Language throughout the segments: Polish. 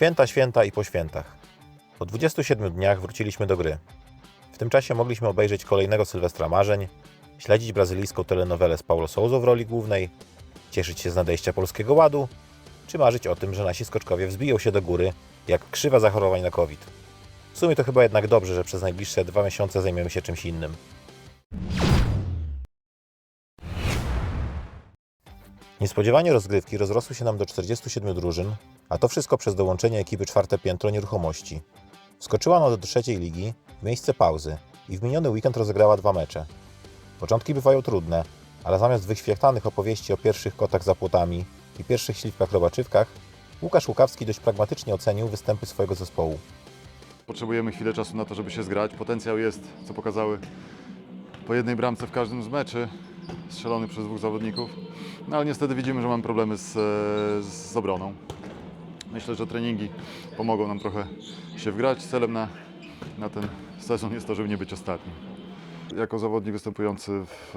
Święta, święta i po świętach. Po 27 dniach wróciliśmy do gry. W tym czasie mogliśmy obejrzeć kolejnego Sylwestra Marzeń, śledzić brazylijską telenowelę z Paulo Souza w roli głównej, cieszyć się z nadejścia Polskiego Ładu, czy marzyć o tym, że nasi skoczkowie wzbiją się do góry jak krzywa zachorowań na COVID. W sumie to chyba jednak dobrze, że przez najbliższe dwa miesiące zajmiemy się czymś innym. Niespodziewanie rozgrywki rozrosły się nam do 47 drużyn, a to wszystko przez dołączenie ekipy czwarte piętro nieruchomości. Wskoczyła ona do trzeciej ligi w miejsce pauzy i w miniony weekend rozegrała dwa mecze. Początki bywają trudne, ale zamiast wyświetlanych opowieści o pierwszych kotach za płotami i pierwszych śliwkach robaczywkach, Łukasz Łukawski dość pragmatycznie ocenił występy swojego zespołu. Potrzebujemy chwilę czasu na to, żeby się zgrać. Potencjał jest, co pokazały po jednej bramce w każdym z meczy, strzelony przez dwóch zawodników. No ale niestety widzimy, że mamy problemy z, e, z obroną. Myślę, że treningi pomogą nam trochę się wgrać. Celem na, na ten sezon jest to, żeby nie być ostatnim. Jako zawodnik występujący w,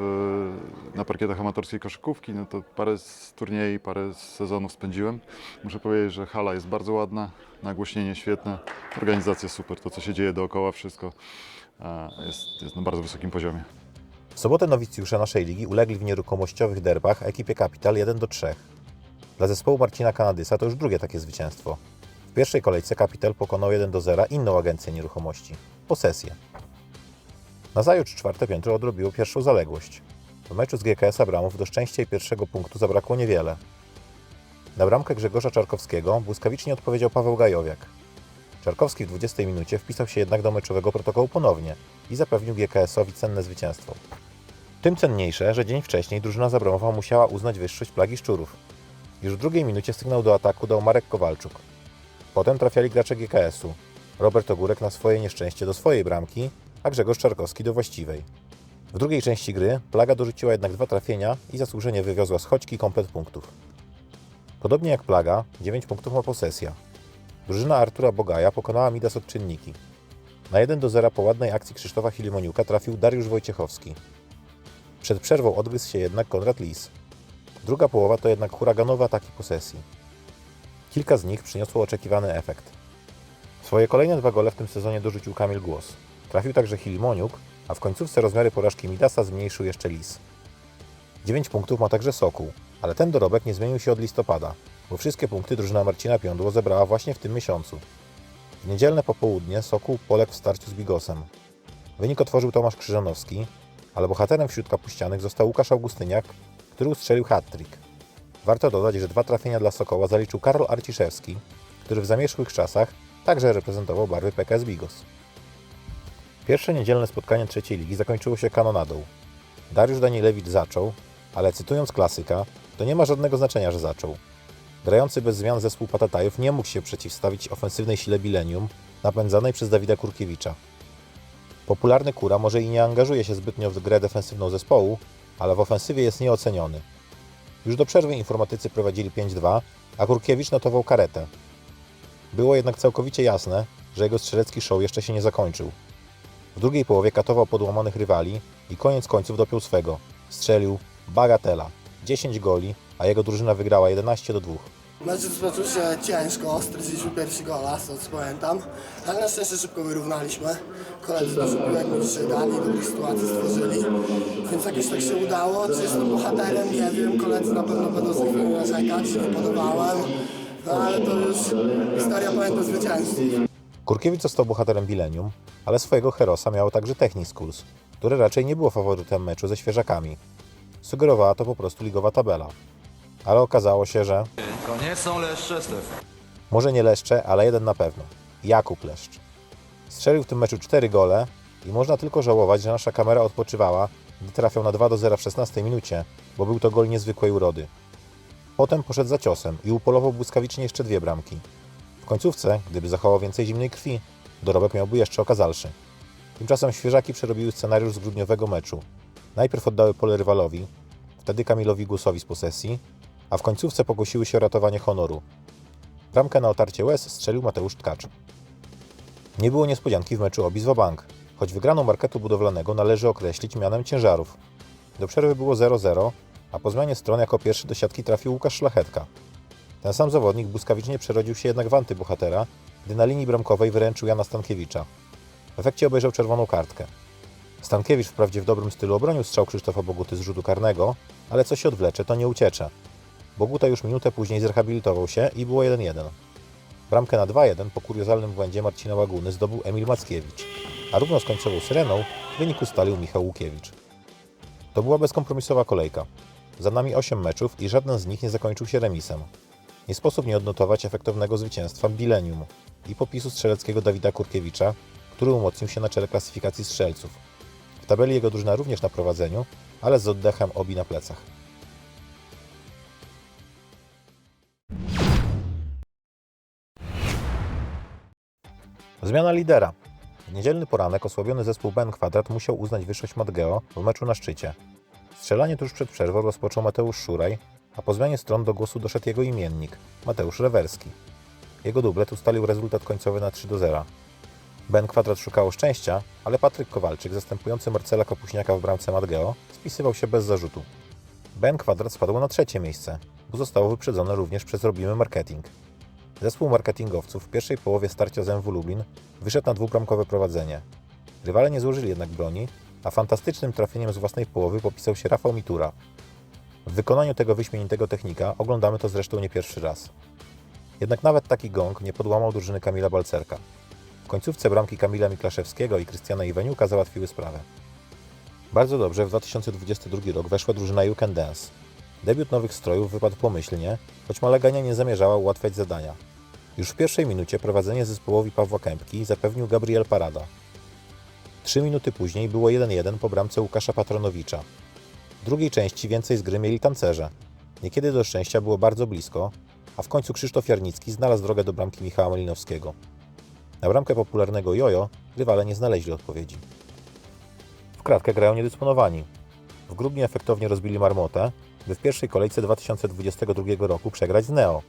na parkietach amatorskiej koszykówki, no to parę z turniejów, parę z sezonów spędziłem. Muszę powiedzieć, że hala jest bardzo ładna, nagłośnienie świetne, organizacja super, to co się dzieje dookoła, wszystko e, jest, jest na bardzo wysokim poziomie. W sobotę nowicjusze naszej ligi ulegli w nieruchomościowych derbach ekipie Capital 1 do 3. Dla zespołu Marcina Kanadysa to już drugie takie zwycięstwo. W pierwszej kolejce Capital pokonał 1 do 0 inną agencję nieruchomości posesję. Nazajutrz czwarte piętro odrobiło pierwszą zaległość. W meczu z GKS Abramów do szczęścia i pierwszego punktu zabrakło niewiele. Na bramkę Grzegorza Czarkowskiego błyskawicznie odpowiedział Paweł Gajowiak. Czarkowski w 20 minucie wpisał się jednak do meczowego protokołu ponownie i zapewnił GKS-owi cenne zwycięstwo. Tym cenniejsze, że dzień wcześniej drużyna Zabramowa musiała uznać wyższość plagi szczurów. Już w drugiej minucie sygnał do ataku dał Marek Kowalczuk. Potem trafiali gracze GKS-u. Robert Ogórek na swoje nieszczęście do swojej bramki, a Grzegorz Czarkowski do właściwej. W drugiej części gry Plaga dorzuciła jednak dwa trafienia i zasłużenie wywiozła z choćki komplet punktów. Podobnie jak Plaga, 9 punktów ma posesja. Drużyna Artura Bogaja pokonała Midas odczynniki. Na 1 do 0 po ładnej akcji Krzysztofa Hilimoniuka trafił Dariusz Wojciechowski. Przed przerwą odgryzł się jednak Konrad Lis. Druga połowa to jednak huraganowe ataki posesji. Kilka z nich przyniosło oczekiwany efekt. Swoje kolejne dwa gole w tym sezonie dorzucił Kamil Głos. Trafił także Hilimoniuk, a w końcówce rozmiary porażki Midasa zmniejszył jeszcze Lis. 9 punktów ma także Sokół, ale ten dorobek nie zmienił się od listopada, bo wszystkie punkty drużyna Marcina Piądło zebrała właśnie w tym miesiącu. W niedzielne popołudnie Sokół poległ w starciu z Bigosem. Wynik otworzył Tomasz Krzyżanowski, ale bohaterem wśród kapuścianych został Łukasz Augustyniak, który ustrzelił hat-trick. Warto dodać, że dwa trafienia dla Sokoła zaliczył Karol Arciszewski, który w zamierzchłych czasach także reprezentował barwy PKS Bigos. Pierwsze niedzielne spotkanie trzeciej ligi zakończyło się kanonadą. Dariusz Danielewicz zaczął, ale cytując klasyka, to nie ma żadnego znaczenia, że zaczął. Grający bez zmian zespół Patatajów nie mógł się przeciwstawić ofensywnej sile Bilenium napędzanej przez Dawida Kurkiewicza. Popularny Kura może i nie angażuje się zbytnio w grę defensywną zespołu, ale w ofensywie jest nieoceniony. Już do przerwy informatycy prowadzili 5-2, a Kurkiewicz notował karetę. Było jednak całkowicie jasne, że jego strzelecki show jeszcze się nie zakończył. W drugiej połowie katował podłamanych rywali i koniec końców dopiął swego. Strzelił bagatela. 10 goli, a jego drużyna wygrała 11 do 2. Mecz rozpoczął się ciężko, straciliśmy pierwszy gola, z tego co pamiętam, ale na szczęście szybko wyrównaliśmy. Koledzy dużo piłek mi dzisiaj dali, dobre sytuacje stworzyli, więc jakoś tak się udało. Czy jestem bohaterem, nie wiem, koledzy na pewno będą za chwilę narzekać, nie podobałem, no ale to już historia pamięta zwycięzców. Kurkiewicz został bohaterem Bilenium, ale swojego herosa miał także Technics Kurs, które raczej nie było faworytem meczu ze świeżakami. Sugerowała to po prostu ligowa tabela. Ale okazało się, że To nie są leszcze, Stef. może nie Leszcze, ale jeden na pewno. Jakub Leszcz. Strzelił w tym meczu 4 gole i można tylko żałować, że nasza kamera odpoczywała, gdy trafiał na 2 do 0 w 16 minucie, bo był to gol niezwykłej urody. Potem poszedł za ciosem i upolował błyskawicznie jeszcze dwie bramki. W końcówce, gdyby zachował więcej zimnej krwi, dorobek miałby jeszcze okazalszy. Tymczasem świeżaki przerobiły scenariusz z grudniowego meczu. Najpierw oddały pole rywalowi, wtedy Kamilowi Gusowi z posesji, a w końcówce pokusiły się o ratowanie honoru. Bramkę na otarcie łez strzelił Mateusz Tkacz. Nie było niespodzianki w meczu Obis Bank, choć wygraną marketu budowlanego należy określić mianem ciężarów. Do przerwy było 0-0, a po zmianie stron jako pierwszy do siatki trafił Łukasz Szlachetka. Ten sam zawodnik błyskawicznie przerodził się jednak w antybohatera, gdy na linii bramkowej wyręczył Jana Stankiewicza. W efekcie obejrzał czerwoną kartkę. Stankiewicz wprawdzie w dobrym stylu obronił strzał Krzysztofa Boguty z rzutu karnego, ale co się odwlecze, to nie uciecze. Boguta już minutę później zrehabilitował się i było 1-1. Bramkę na 2-1 po kuriozalnym błędzie Marcina Łaguny zdobył Emil Mackiewicz, a równo z końcową syreną wynik ustalił Michał Łukiewicz. To była bezkompromisowa kolejka. Za nami 8 meczów i żaden z nich nie zakończył się remisem. Nie sposób nie odnotować efektownego zwycięstwa Bilenium i popisu strzeleckiego Dawida Kurkiewicza, który umocnił się na czele klasyfikacji strzelców. W tabeli jego drużyna również na prowadzeniu, ale z oddechem obi na plecach. Zmiana lidera. W niedzielny poranek osłabiony zespół Ben Kwadrat musiał uznać wyższość Madgeo w meczu na szczycie. Strzelanie tuż przed przerwą rozpoczął Mateusz Szuraj, a po zmianie stron do głosu doszedł jego imiennik, Mateusz Rewerski. Jego dublet ustalił rezultat końcowy na 3 do 0. Ben Kwadrat szukało szczęścia, ale Patryk Kowalczyk, zastępujący Marcela Kapuśniaka w bramce Madgeo, spisywał się bez zarzutu. Ben Kwadrat spadł na trzecie miejsce, bo zostało wyprzedzone również przez Robimy Marketing. Zespół marketingowców w pierwszej połowie starcia z MW Lublin wyszedł na dwubramkowe prowadzenie. Rywale nie złożyli jednak broni, a fantastycznym trafieniem z własnej połowy popisał się Rafał Mitura. W wykonaniu tego wyśmienitego technika oglądamy to zresztą nie pierwszy raz. Jednak nawet taki gong nie podłamał drużyny Kamila Balcerka. W końcówce bramki Kamila Miklaszewskiego i Krystiana Iweniuka załatwiły sprawę. Bardzo dobrze w 2022 rok weszła drużyna You Can Dance. Debiut nowych strojów wypadł pomyślnie, choć Malegania nie zamierzała ułatwiać zadania. Już w pierwszej minucie prowadzenie zespołowi Pawła Kępki zapewnił Gabriel Parada. Trzy minuty później było 1-1 po bramce Łukasza Patronowicza. W drugiej części więcej z gry mieli tancerze. Niekiedy do szczęścia było bardzo blisko, a w końcu Krzysztof Jarnicki znalazł drogę do bramki Michała Malinowskiego. Na bramkę popularnego Jojo rywale nie znaleźli odpowiedzi. W kratkę grają niedysponowani. W grudniu efektownie rozbili Marmotę, by w pierwszej kolejce 2022 roku przegrać z Neo.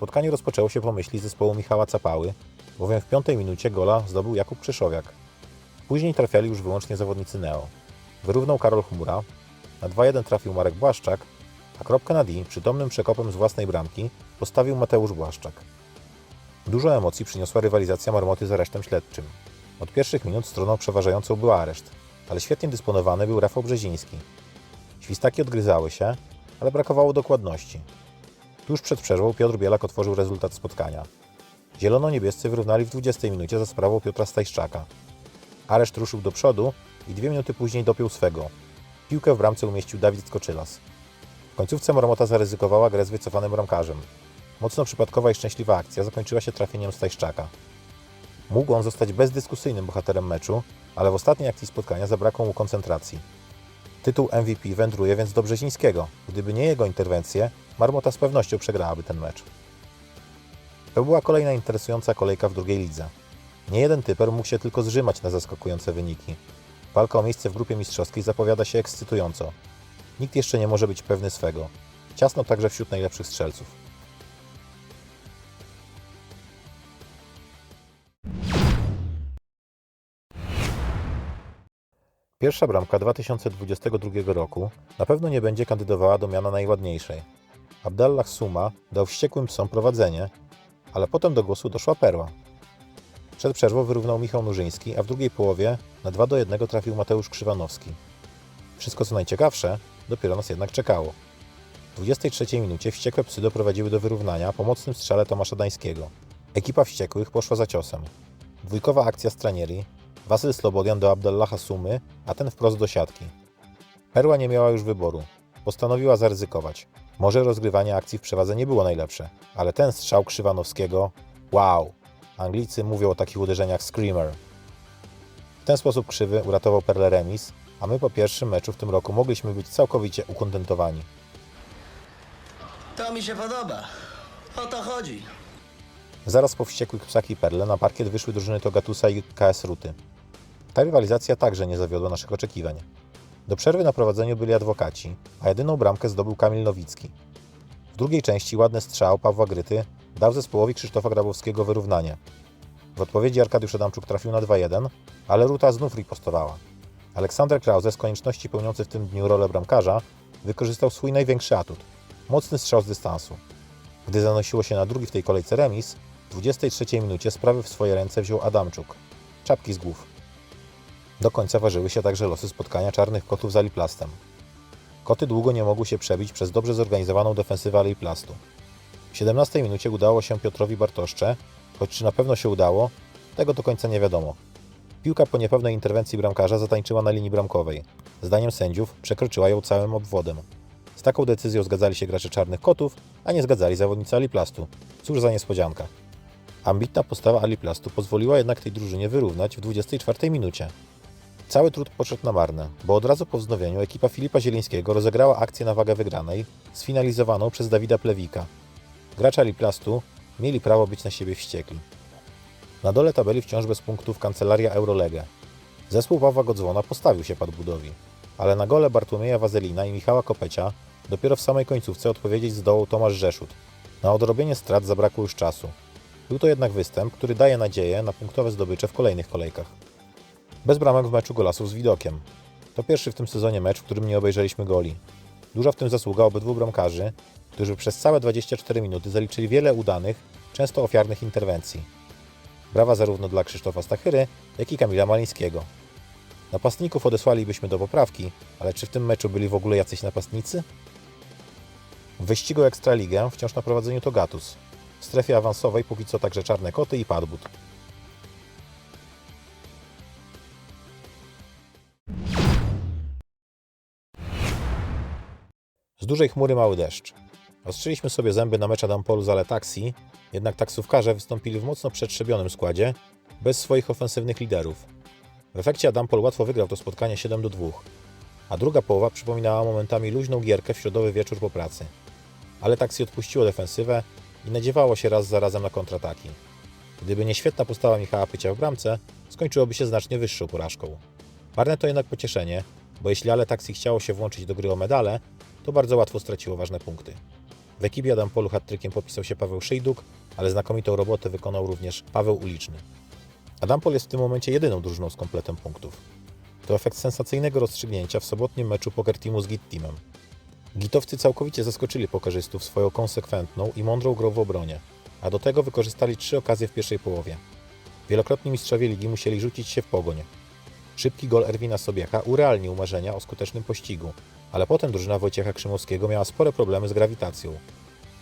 Spotkanie rozpoczęło się po myśli zespołu Michała Capały, bowiem w piątej minucie gola zdobył Jakub Krzyszowiak. Później trafiali już wyłącznie zawodnicy Neo. Wyrównał Karol Chmura, na 2-1 trafił Marek Błaszczak, a kropkę na D przytomnym przekopem z własnej bramki postawił Mateusz Błaszczak. Dużo emocji przyniosła rywalizacja Marmoty z aresztem śledczym. Od pierwszych minut stroną przeważającą był areszt, ale świetnie dysponowany był Rafał Brzeziński. Świstaki odgryzały się, ale brakowało dokładności. Tuż przed przerwą Piotr Bielak otworzył rezultat spotkania. Zielono-niebiescy wyrównali w 20 minucie za sprawą Piotra Stajszczaka. Areszt ruszył do przodu i dwie minuty później dopiął swego. Piłkę w bramce umieścił Dawid Skoczylas. W końcówce Marmota zaryzykowała grę z wycofanym bramkarzem. Mocno przypadkowa i szczęśliwa akcja zakończyła się trafieniem Stajszczaka. Mógł on zostać bezdyskusyjnym bohaterem meczu, ale w ostatniej akcji spotkania zabrakło mu koncentracji. Tytuł MVP wędruje więc do Brzezińskiego. Gdyby nie jego interwencje, Marmota z pewnością przegrałaby ten mecz. To była kolejna interesująca kolejka w drugiej lidze. Nie jeden typer mógł się tylko zrzymać na zaskakujące wyniki. Walka o miejsce w grupie mistrzowskiej zapowiada się ekscytująco. Nikt jeszcze nie może być pewny swego. Ciasno także wśród najlepszych strzelców. Pierwsza bramka 2022 roku na pewno nie będzie kandydowała do miana najładniejszej. Abdallah Suma dał wściekłym psom prowadzenie, ale potem do głosu doszła perła. Przed przerwą wyrównał Michał Nurzyński, a w drugiej połowie na 2 do 1 trafił Mateusz Krzywanowski. Wszystko co najciekawsze dopiero nas jednak czekało. W 23 minucie wściekłe psy doprowadziły do wyrównania po mocnym strzale Tomasza Dańskiego. Ekipa wściekłych poszła za ciosem. Dwójkowa akcja Stranieri, Wasyl Slobodian do Abdallaha Sumy, a ten wprost do siatki. Perła nie miała już wyboru. Postanowiła zaryzykować. Może rozgrywanie akcji w przewadze nie było najlepsze, ale ten strzał Krzywanowskiego wow! Anglicy mówią o takich uderzeniach screamer. W ten sposób Krzywy uratował Perle remis, a my po pierwszym meczu w tym roku mogliśmy być całkowicie ukontentowani. To mi się podoba. O to chodzi. Zaraz po wściekłych psach i Perle na parkiet wyszły drużyny Togatusa i KS Ruty. Ta rywalizacja także nie zawiodła naszych oczekiwań. Do przerwy na prowadzeniu byli adwokaci, a jedyną bramkę zdobył Kamil Nowicki. W drugiej części ładny strzał Pawła Gryty dał zespołowi Krzysztofa Grabowskiego wyrównanie. W odpowiedzi Arkadiusz Adamczuk trafił na 2-1, ale Ruta znów ripostowała. Aleksander Krause z konieczności pełniący w tym dniu rolę bramkarza wykorzystał swój największy atut – mocny strzał z dystansu. Gdy zanosiło się na drugi w tej kolejce remis, w 23 minucie sprawy w swoje ręce wziął Adamczuk. Czapki z głów. Do końca ważyły się także losy spotkania czarnych kotów z Aliplastem. Koty długo nie mogły się przebić przez dobrze zorganizowaną defensywę Aliplastu. W 17 minucie udało się Piotrowi Bartoszcze, choć czy na pewno się udało, tego do końca nie wiadomo. Piłka po niepewnej interwencji bramkarza zatańczyła na linii bramkowej. Zdaniem sędziów przekroczyła ją całym obwodem. Z taką decyzją zgadzali się gracze Czarnych Kotów, a nie zgadzali zawodnicy Aliplastu. Cóż za niespodzianka. Ambitna postawa Aliplastu pozwoliła jednak tej drużynie wyrównać w 24 minucie. Cały trud poszedł na marne, bo od razu po wznowieniu ekipa Filipa Zielińskiego rozegrała akcję na wagę wygranej, sfinalizowaną przez Dawida Plewika. Gracze Aliplastu mieli prawo być na siebie wściekli. Na dole tabeli wciąż bez punktów kancelaria Eurolegę. Zespół Pawła Godzwona postawił się pod budowi, ale na gole Bartłomieja Wazelina i Michała Kopecia dopiero w samej końcówce odpowiedzieć zdołał Tomasz Rzeszut. Na odrobienie strat zabrakło już czasu. Był to jednak występ, który daje nadzieję na punktowe zdobycze w kolejnych kolejkach. Bez bramek w meczu golasów z widokiem. To pierwszy w tym sezonie mecz, w którym nie obejrzeliśmy goli. Duża w tym zasługa obydwu bramkarzy, którzy przez całe 24 minuty zaliczyli wiele udanych, często ofiarnych interwencji. Brawa zarówno dla Krzysztofa Stachyry, jak i Kamila Malińskiego. Napastników odesłalibyśmy do poprawki, ale czy w tym meczu byli w ogóle jacyś napastnicy? W wyścigu Ekstraligę wciąż na prowadzeniu to Gatus. W strefie awansowej póki co także Czarne Koty i Padbut. Z dużej chmury mały deszcz. Ostrzyliśmy sobie zęby na mecz Adampolu z Ale Taxi, jednak taksówkarze wystąpili w mocno przetrzebionym składzie, bez swoich ofensywnych liderów. W efekcie Adampol łatwo wygrał to spotkanie 7 do 2, a druga połowa przypominała momentami luźną gierkę w środowy wieczór po pracy. Ale Taxi odpuściło defensywę i nadziewało się raz za razem na kontrataki. Gdyby nie świetna postawa Michała Pycia w bramce, skończyłoby się znacznie wyższą porażką. Marne to jednak pocieszenie, bo jeśli Ale Taxi chciało się włączyć do gry o medale, to bardzo łatwo straciło ważne punkty. W ekipie Adampolu hat-trickiem popisał się Paweł Szyjduk, ale znakomitą robotę wykonał również Paweł Uliczny. Adampol jest w tym momencie jedyną drużyną z kompletem punktów. To efekt sensacyjnego rozstrzygnięcia w sobotnim meczu Poker Teamu z Git Teamem. Gitowcy całkowicie zaskoczyli pokerzystów swoją konsekwentną i mądrą grą w obronie, a do tego wykorzystali trzy okazje w pierwszej połowie. Wielokrotni mistrzowie ligi musieli rzucić się w pogoń. Szybki gol Erwina Sobiecha urealnił marzenia o skutecznym pościgu, ale potem drużyna Wojciecha Krzymowskiego miała spore problemy z grawitacją.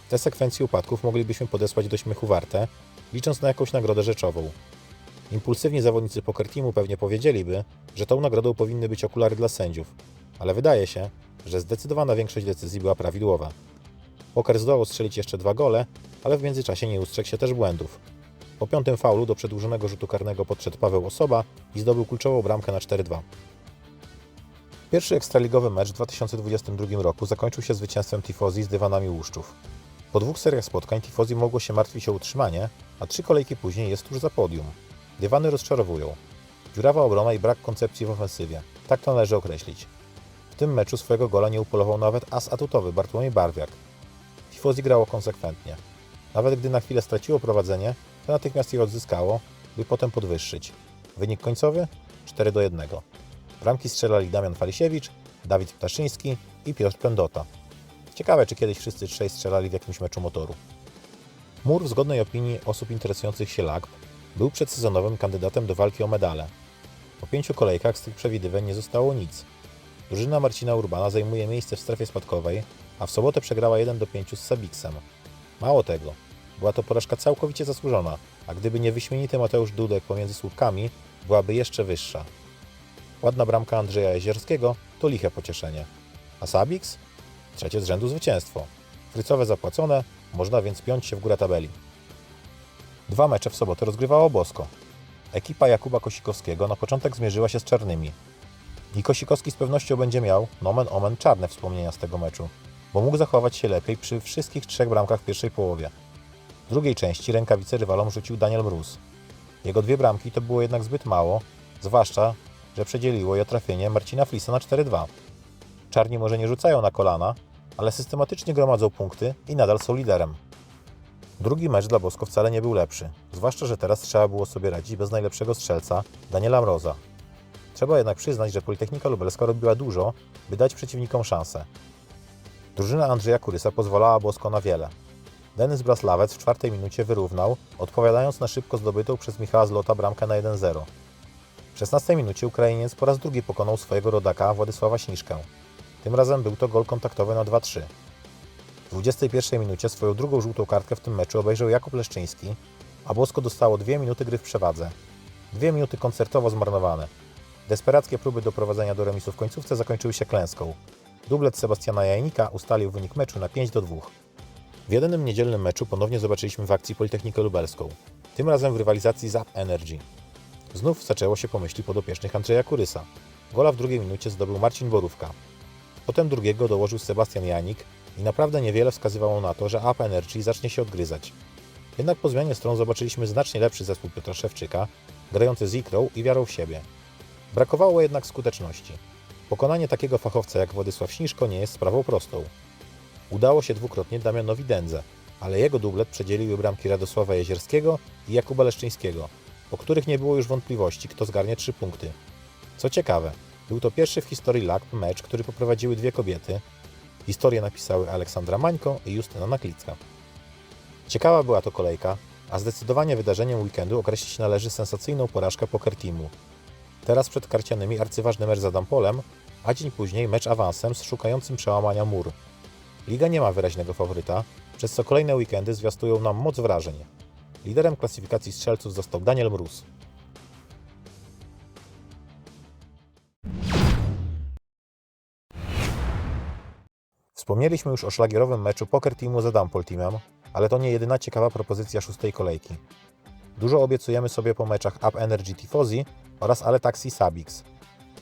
Te sekwencje upadków moglibyśmy podesłać do śmiechu warte, licząc na jakąś nagrodę rzeczową. Impulsywni zawodnicy Poker Teamu pewnie powiedzieliby, że tą nagrodą powinny być okulary dla sędziów, ale wydaje się, że zdecydowana większość decyzji była prawidłowa. Poker zdołał strzelić jeszcze dwa gole, ale w międzyczasie nie ustrzegł się też błędów. Po piątym faulu do przedłużonego rzutu karnego podszedł Paweł Osoba i zdobył kluczową bramkę na 4-2. Pierwszy ekstraligowy mecz w 2022 roku zakończył się zwycięstwem Tifozi z dywanami Łuszczów. Po dwóch seriach spotkań Tifozi mogło się martwić o utrzymanie, a trzy kolejki później jest tuż za podium. Dywany rozczarowują. Dziurawa obrona i brak koncepcji w ofensywie. Tak to należy określić. W tym meczu swojego gola nie upolował nawet as atutowy Bartłomiej Barwiak. Tifozi grało konsekwentnie. Nawet gdy na chwilę straciło prowadzenie, to natychmiast je odzyskało, by potem podwyższyć. Wynik końcowy 4 do 1. Bramki strzelali Damian Falisiewicz, Dawid Ptaszyński i Piotr Pendota. Ciekawe, czy kiedyś wszyscy trzej strzelali w jakimś meczu motoru. Mur, w zgodnej opinii osób interesujących się LAGP, był przedsezonowym kandydatem do walki o medale. Po pięciu kolejkach z tych przewidywań nie zostało nic. Drużyna Marcina Urbana zajmuje miejsce w strefie spadkowej, a w sobotę przegrała 1 do 5 z Sabiksem. Mało tego, była to porażka całkowicie zasłużona, a gdyby nie wyśmienity Mateusz Dudek pomiędzy słupkami, byłaby jeszcze wyższa. Ładna bramka Andrzeja Jezierskiego to liche pocieszenie. A Sabiks? Trzecie z rzędu zwycięstwo. Frycowe zapłacone, można więc piąć się w górę tabeli. Dwa mecze w sobotę rozgrywało bosko. Ekipa Jakuba Kosikowskiego na początek zmierzyła się z czarnymi. I Kosikowski z pewnością będzie miał, nomen omen, czarne wspomnienia z tego meczu, bo mógł zachować się lepiej przy wszystkich trzech bramkach w pierwszej połowie. W drugiej części rękawice rywalom rzucił Daniel Mróz. Jego dwie bramki to było jednak zbyt mało, zwłaszcza, że przedzieliło je trafienie Marcina Flisa na 4-2. Czarni może nie rzucają na kolana, ale systematycznie gromadzą punkty i nadal są liderem. Drugi mecz dla Bosko wcale nie był lepszy, zwłaszcza, że teraz trzeba było sobie radzić bez najlepszego strzelca, Daniela Mroza. Trzeba jednak przyznać, że Politechnika Lubelska robiła dużo, by dać przeciwnikom szansę. Drużyna Andrzeja Kurysa pozwalała Bosko na wiele. Denis Braslawec w czwartej minucie wyrównał, odpowiadając na szybko zdobytą przez Michała Zlota bramkę na 1-0. W 16 minucie Ukrainiec po raz drugi pokonał swojego rodaka Władysława Śniszkę. Tym razem był to gol kontaktowy na 2-3. W 21 minucie swoją drugą żółtą kartkę w tym meczu obejrzał Jakub Leszczyński, a Bosko dostało dwie minuty gry w przewadze. Dwie minuty koncertowo zmarnowane. Desperackie próby doprowadzenia do remisu w końcówce zakończyły się klęską. Dublet Sebastiana Jajnika ustalił wynik meczu na 5 do 2. W jedynym niedzielnym meczu ponownie zobaczyliśmy w akcji Politechnikę Lubelską. Tym razem w rywalizacji z Up Energy. Znów zaczęło się po myśli podopiecznych Andrzeja Kurysa. Gola w drugiej minucie zdobył Marcin Borówka. Potem drugiego dołożył Sebastian Janik i naprawdę niewiele wskazywało na to, że Up Energy zacznie się odgryzać. Jednak po zmianie stron zobaczyliśmy znacznie lepszy zespół Piotra Szewczyka, grający z ikrą i wiarą w siebie. Brakowało jednak skuteczności. Pokonanie takiego fachowca jak Władysław Śniszko nie jest sprawą prostą. Udało się dwukrotnie Damianowi Dędze, ale jego dublet przedzieliły bramki Radosława Jezierskiego i Jakuba Leszczyńskiego, po których nie było już wątpliwości, kto zgarnie trzy punkty. Co ciekawe, był to pierwszy w historii LAKP mecz, który poprowadziły dwie kobiety. Historię napisały Aleksandra Mańko i Justyna Naklicka. Ciekawa była to kolejka, a zdecydowanie wydarzeniem weekendu określić należy sensacyjną porażkę Poker Teamu. Teraz przed karcianymi arcyważny mecz z Adampolem, a dzień później mecz awansem z szukającym przełamania mur. Liga nie ma wyraźnego faworyta, przez co kolejne weekendy zwiastują nam moc wrażeń. Liderem klasyfikacji strzelców został Daniel Mróz. Wspomnieliśmy już o szlagierowym meczu Poker Teamu z Adampol Teamem, ale to nie jedyna ciekawa propozycja szóstej kolejki. Dużo obiecujemy sobie po meczach Up Energy Tifosi oraz Ale Taxi Sabix.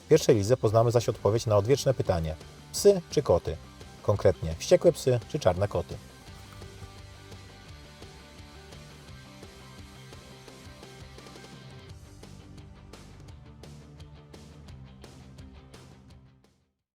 W pierwszej lidze poznamy zaś odpowiedź na odwieczne pytanie: psy czy koty? Konkretnie, wściekłe psy czy czarne koty?